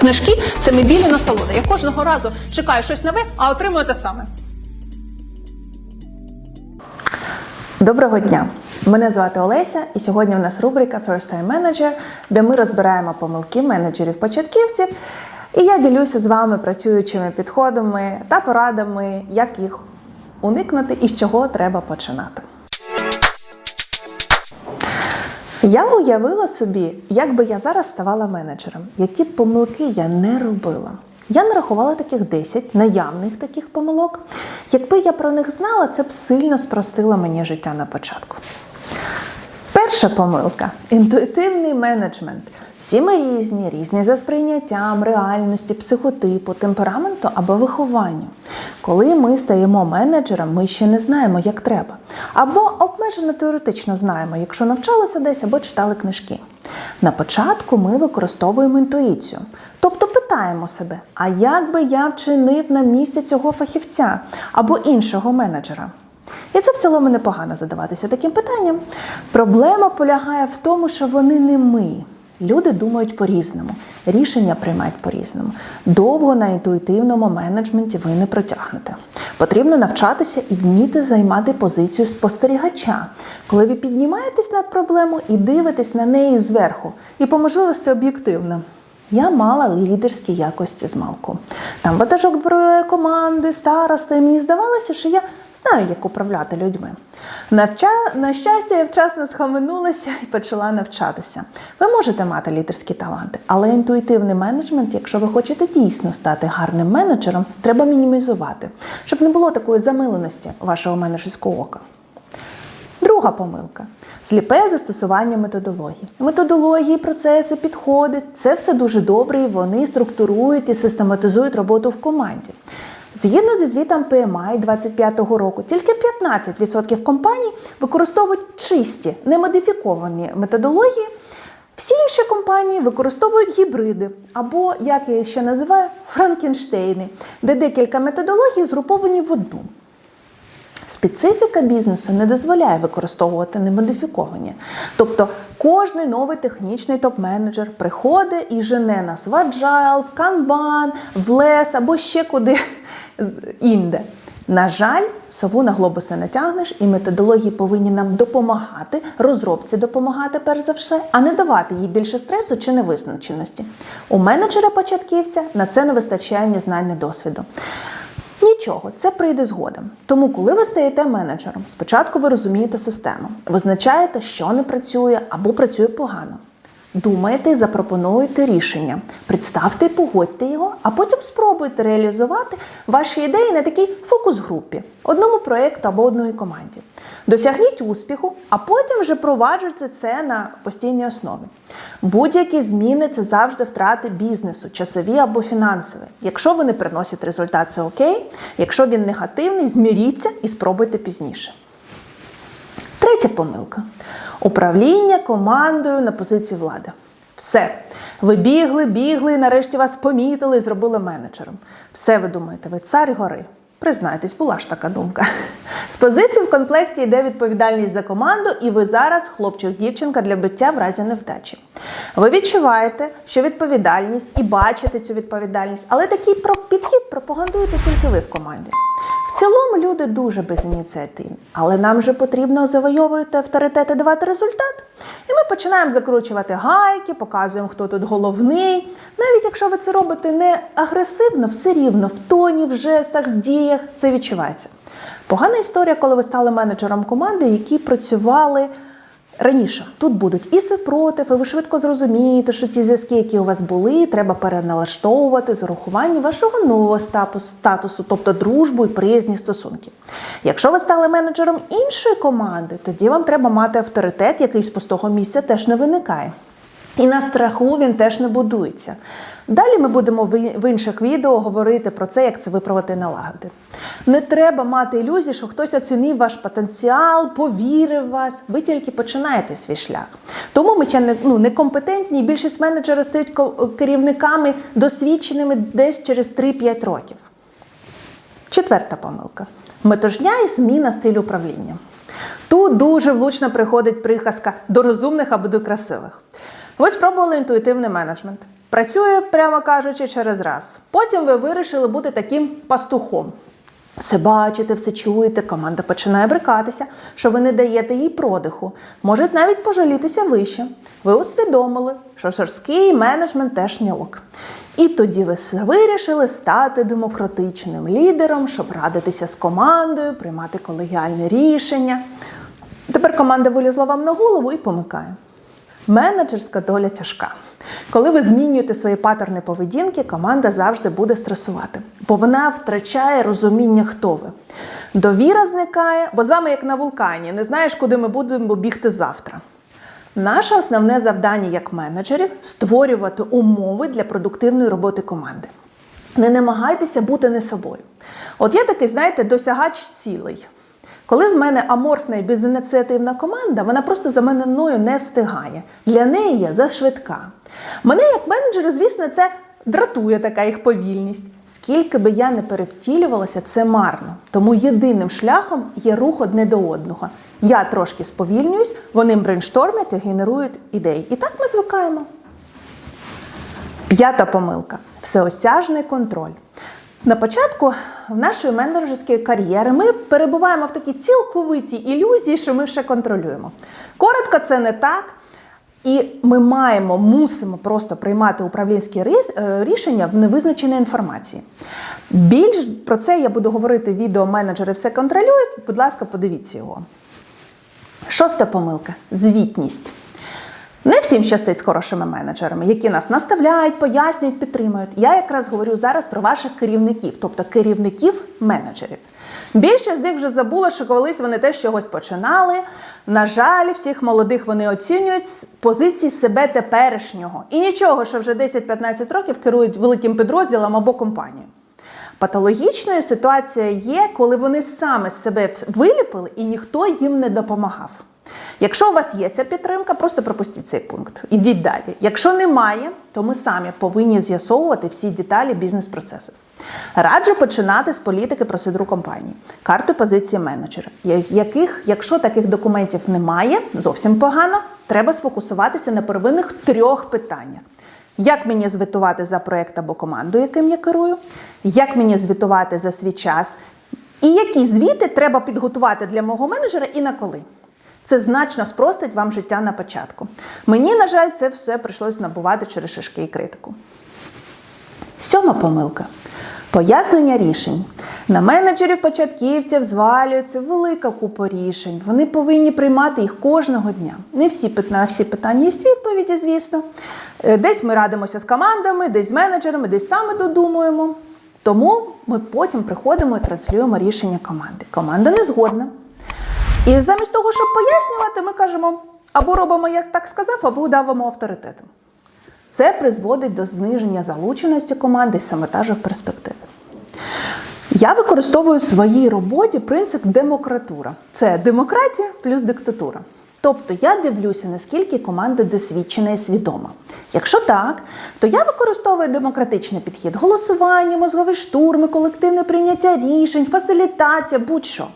Книжки це мебільна насолода. Я кожного разу чекаю щось нове, а отримую те саме. Доброго дня! Мене звати Олеся, і сьогодні в нас рубрика First Time Manager, де ми розбираємо помилки менеджерів-початківців. І я ділюся з вами працюючими підходами та порадами, як їх уникнути і з чого треба починати. Я уявила собі, як би я зараз ставала менеджером, які б помилки я не робила. Я нарахувала таких 10 наявних таких помилок. Якби я про них знала, це б сильно спростило мені життя на початку. Перша помилка інтуїтивний менеджмент. Всі ми різні, різні за сприйняттям, реальності, психотипу, темпераменту або вихованню. Коли ми стаємо менеджером, ми ще не знаємо, як треба. Або обмежено теоретично знаємо, якщо навчалися десь або читали книжки. На початку ми використовуємо інтуїцію, тобто питаємо себе, а як би я вчинив на місці цього фахівця або іншого менеджера. І це в цілому непогано задаватися таким питанням. Проблема полягає в тому, що вони не ми. Люди думають по-різному, рішення приймають по-різному. Довго на інтуїтивному менеджменті ви не протягнете. Потрібно навчатися і вміти займати позицію спостерігача, коли ви піднімаєтесь над проблему і дивитесь на неї зверху, і по можливості об'єктивно. Я мала лідерські якості з малку. Там ватажок зброї команди, староста, і мені здавалося, що я знаю, як управляти людьми. Навча... На щастя, я вчасно схаменулася і почала навчатися. Ви можете мати лідерські таланти, але інтуїтивний менеджмент, якщо ви хочете дійсно стати гарним менеджером, треба мінімізувати, щоб не було такої замиленості вашого менеджерського ока. Друга помилка сліпе застосування методології. Методології, процеси, підходи це все дуже добре, і вони структурують і систематизують роботу в команді. Згідно зі звітом PMI 25-го року, тільки 15% компаній використовують чисті, немодифіковані методології. Всі інші компанії використовують гібриди, або, як я їх ще називаю, франкенштейни, де декілька методологій згруповані в одну. Специфіка бізнесу не дозволяє використовувати немодифіковані. Тобто кожний новий технічний топ-менеджер приходить і жене нас в Agile, в Kanban, в LES або ще куди інде. На жаль, сову на глобус не натягнеш, і методології повинні нам допомагати, розробці допомагати перш за все, а не давати їй більше стресу чи невизначеності. У менеджера-початківця на це не вистачає ні знань, ні досвіду. Нічого, це прийде згодом. Тому, коли ви стаєте менеджером, спочатку ви розумієте систему, визначаєте, що не працює або працює погано. Думаєте і запропонуєте рішення, представте і погодьте його, а потім спробуйте реалізувати ваші ідеї на такій фокус-групі, одному проєкту або одної команді. Досягніть успіху, а потім вже проваджуйте це на постійній основі. Будь-які зміни це завжди втрати бізнесу, часові або фінансові. Якщо вони приносять результат, це окей. Якщо він негативний, зміріться і спробуйте пізніше. Третя помилка управління командою на позиції влади. Все. Ви бігли, бігли, і нарешті вас помітили і зробили менеджером. Все ви думаєте, ви цар гори. Признайтесь, була ж така думка. З позиції в комплекті йде відповідальність за команду, і ви зараз хлопчик-дівчинка для биття в разі невдачі. Ви відчуваєте, що відповідальність і бачите цю відповідальність, але такий підхід пропагандуєте тільки ви в команді. Цілому люди дуже безініціативні, але нам же потрібно завойовувати авторитет і давати результат. І ми починаємо закручувати гайки, показуємо, хто тут головний. Навіть якщо ви це робите не агресивно, все рівно в тоні, в жестах, в діях це відчувається. Погана історія, коли ви стали менеджером команди, які працювали раніше. Тут будуть і супротив, і ви швидко зрозумієте, що ті зв'язки, які у вас були, треба переналаштовувати з урахуванням вашого нового статусу, тобто дружбу і приязні стосунки. Якщо ви стали менеджером іншої команди, тоді вам треба мати авторитет, який з пустого місця теж не виникає. І на страху він теж не будується. Далі ми будемо в інших відео говорити про це, як це виправити і налагодити. Не треба мати ілюзії, що хтось оцінив ваш потенціал, повірив вас. Ви тільки починаєте свій шлях. Тому ми ще не, ну, некомпетентні, і більшість менеджерів стають керівниками досвідченими десь через 3-5 років. Четверта помилка. Метожня і зміна стилю управління. Тут дуже влучно приходить приказка до розумних або до красивих. Ви спробували інтуїтивний менеджмент. Працює, прямо кажучи, через раз. Потім ви вирішили бути таким пастухом. Все бачите, все чуєте, команда починає брикатися, що ви не даєте їй продиху. Можуть навіть пожалітися вище. Ви усвідомили, що жорсткий менеджмент теж не ок. І тоді ви вирішили стати демократичним лідером, щоб радитися з командою, приймати колегіальне рішення. Тепер команда вилізла вам на голову і помикає. Менеджерська доля тяжка. Коли ви змінюєте свої паттерни поведінки, команда завжди буде стресувати, бо вона втрачає розуміння, хто ви. Довіра зникає, бо з вами як на вулкані, не знаєш, куди ми будемо бігти завтра. Наше основне завдання як менеджерів створювати умови для продуктивної роботи команди. Не намагайтеся бути не собою. От я такий, знаєте, досягач цілий. Коли в мене аморфна і безініціативна команда, вона просто за мене мною не встигає. Для неї я зашвидка. Мене як менеджера, звісно, це дратує така їх повільність. Скільки би я не перевтілювалася, це марно. Тому єдиним шляхом є рух одне до одного. Я трошки сповільнююсь, вони брейнштормять і генерують ідеї. І так ми звикаємо. П'ята помилка всеосяжний контроль. На початку нашої менеджерської кар'єри ми перебуваємо в такій цілковитій ілюзії, що ми все контролюємо. Коротко, це не так. І ми маємо, мусимо просто приймати управлінські е, рішення в невизначеній інформації. Більш про це я буду говорити відео менеджери все контролюють. Будь ласка, подивіться його. Шоста помилка звітність. Всім щастить з хорошими менеджерами, які нас наставляють, пояснюють, підтримують. Я якраз говорю зараз про ваших керівників, тобто керівників менеджерів. Більшість з них вже забула, що колись вони теж чогось починали. На жаль, всіх молодих вони оцінюють з позиції себе теперішнього. І нічого, що вже 10-15 років керують великим підрозділом або компанією. Патологічною ситуацією є, коли вони саме себе виліпили і ніхто їм не допомагав. Якщо у вас є ця підтримка, просто пропустіть цей пункт. Ідіть далі. Якщо немає, то ми самі повинні з'ясовувати всі деталі бізнес-процесів. Раджу починати з політики процедур компанії, карти позиції менеджера, яких, якщо таких документів немає, зовсім погано, треба сфокусуватися на первинних трьох питаннях. Як мені звітувати за проект або команду, яким я керую? Як мені звітувати за свій час? І які звіти треба підготувати для мого менеджера і на коли? Це значно спростить вам життя на початку. Мені, на жаль, це все прийшлось набувати через шишки і критику. Сьома помилка. Пояснення рішень. На менеджерів початківців звалюється велика купа рішень. Вони повинні приймати їх кожного дня. Не всі на всі питання є відповіді, звісно. Е, Десь ми радимося з командами, десь з менеджерами, десь саме додумуємо. Тому ми потім приходимо і транслюємо рішення команди. Команда не згодна. І замість того, щоб пояснювати, ми кажемо або робимо, як так сказав, або давимо авторитетом. Це призводить до зниження залученості команди і самотажу в перспективі. Я використовую в своїй роботі принцип демократура. Це демократія плюс диктатура. Тобто я дивлюся, наскільки команда досвідчена і свідома. Якщо так, то я використовую демократичний підхід: голосування, мозгові штурми, колективне прийняття рішень, фасилітація, будь-що.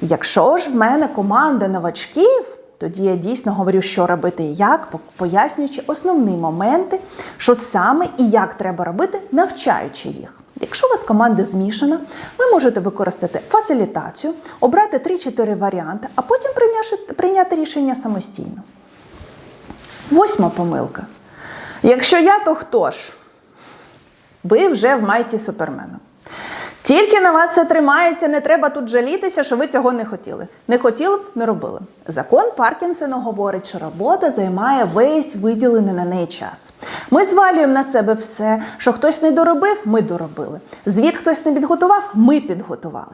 Якщо ж в мене команда новачків, тоді я дійсно говорю, що робити і як, пояснюючи основні моменти, що саме і як треба робити, навчаючи їх. Якщо у вас команда змішана, ви можете використати фасилітацію, обрати 3-4 варіанти, а потім прийняти, рішення самостійно. Восьма помилка. Якщо я, то хто ж? Ви вже в майті супермена. Тільки на вас все тримається, не треба тут жалітися, що ви цього не хотіли. Не хотіли б, не робили. Закон Паркінсона говорить, що робота займає весь виділений на неї час. Ми звалюємо на себе все, що хтось не доробив, ми доробили. Звіт хтось не підготував, ми підготували.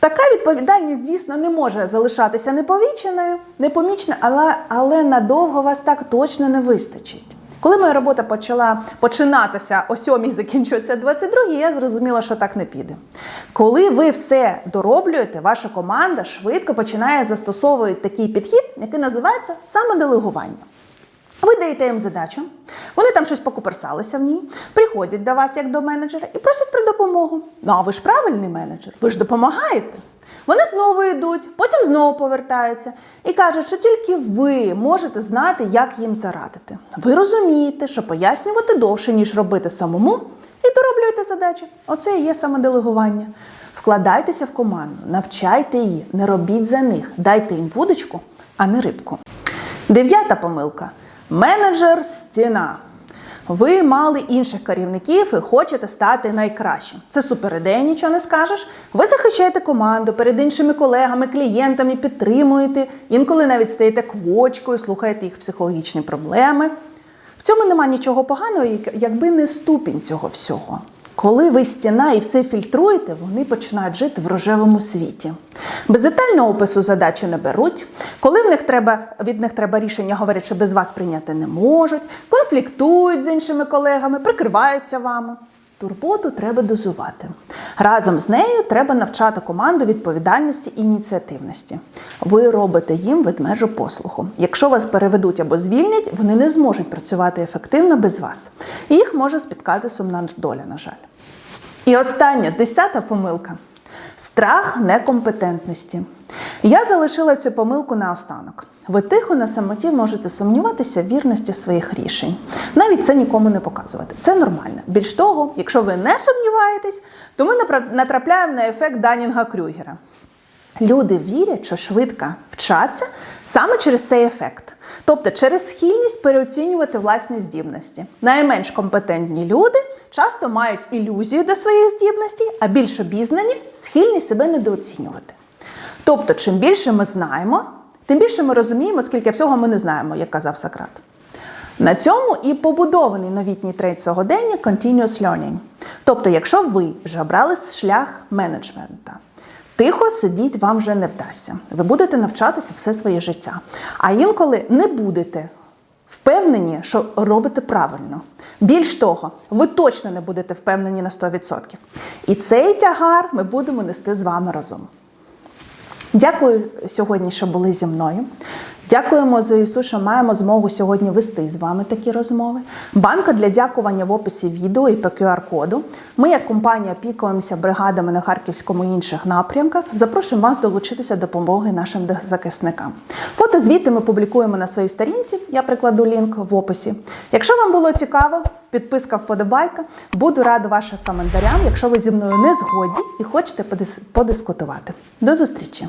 Така відповідальність, звісно, не може залишатися неповіченою, непомічною, але, але надовго вас так точно не вистачить. Коли моя робота почала починатися о 7 закінчується 22, я зрозуміла, що так не піде. Коли ви все дороблюєте, ваша команда швидко починає застосовувати такий підхід, який називається самоделегування. Ви даєте їм задачу, вони там щось покуперсалися в ній, приходять до вас як до менеджера і просять про допомогу. Ну а ви ж правильний менеджер, ви ж допомагаєте. Вони знову йдуть, потім знову повертаються і кажуть, що тільки ви можете знати, як їм зарадити. Ви розумієте, що пояснювати довше, ніж робити самому, і дороблюєте задачі. Оце і є самоделегування. Вкладайтеся в команду, навчайте її, не робіть за них, дайте їм вудочку, а не рибку. Дев'ята помилка. Менеджер стіна. Ви мали інших керівників і хочете стати найкращим. Це супер ідея, нічого не скажеш. Ви захищаєте команду перед іншими колегами, клієнтами, підтримуєте, інколи навіть стаєте квочкою, слухаєте їх психологічні проблеми. В цьому нема нічого поганого, якби не ступінь цього всього. Коли ви стіна і все фільтруєте, вони починають жити в рожевому світі. Без детального опису задачі не беруть. Коли в них треба, від них треба рішення, говорять, що без вас прийняти не можуть, конфліктують з іншими колегами, прикриваються вами. Турботу треба дозувати. Разом з нею треба навчати команду відповідальності і ініціативності. Ви робите їм ведмежу послуху. Якщо вас переведуть або звільнять, вони не зможуть працювати ефективно без вас. Їх може спіткати сумна доля, на жаль. І остання, десята помилка. Страх некомпетентності. Я залишила цю помилку наостанок. Ви тихо на самоті можете сумніватися в вірності своїх рішень. Навіть це нікому не показувати. Це нормально. Більш того, якщо ви не сумніваєтесь, то ми натрапляємо на ефект Данінга Крюгера. Люди вірять, що швидко вчаться саме через цей ефект, тобто через схильність переоцінювати власні здібності. Найменш компетентні люди часто мають ілюзію до своїх здібностей, а більш обізнані схильні себе недооцінювати. Тобто, чим більше ми знаємо, тим більше ми розуміємо, скільки всього ми не знаємо, як казав Сократ. На цьому і побудований новітній тренд сьогодення Continuous Learning. Тобто, якщо ви вже обрали шлях менеджмента, тихо сидіть вам вже не вдасться. Ви будете навчатися все своє життя. А інколи не будете впевнені, що робите правильно. Більш того, ви точно не будете впевнені на 100%. І цей тягар ми будемо нести з вами разом. Дякую сьогодні, що були зі мною. Дякуємо ЗСУ, що маємо змогу сьогодні вести з вами такі розмови. Банка для дякування в описі відео і по QR-коду. Ми, як компанія, опікуємося бригадами на Харківському і інших напрямках. Запрошуємо вас долучитися до допомоги нашим захисникам. Фотозвіти ми публікуємо на своїй сторінці. Я прикладу лінк в описі. Якщо вам було цікаво, підписка вподобайка. Буду рада вашим коментарям, якщо ви зі мною не згодні і хочете подис- подискутувати. До зустрічі!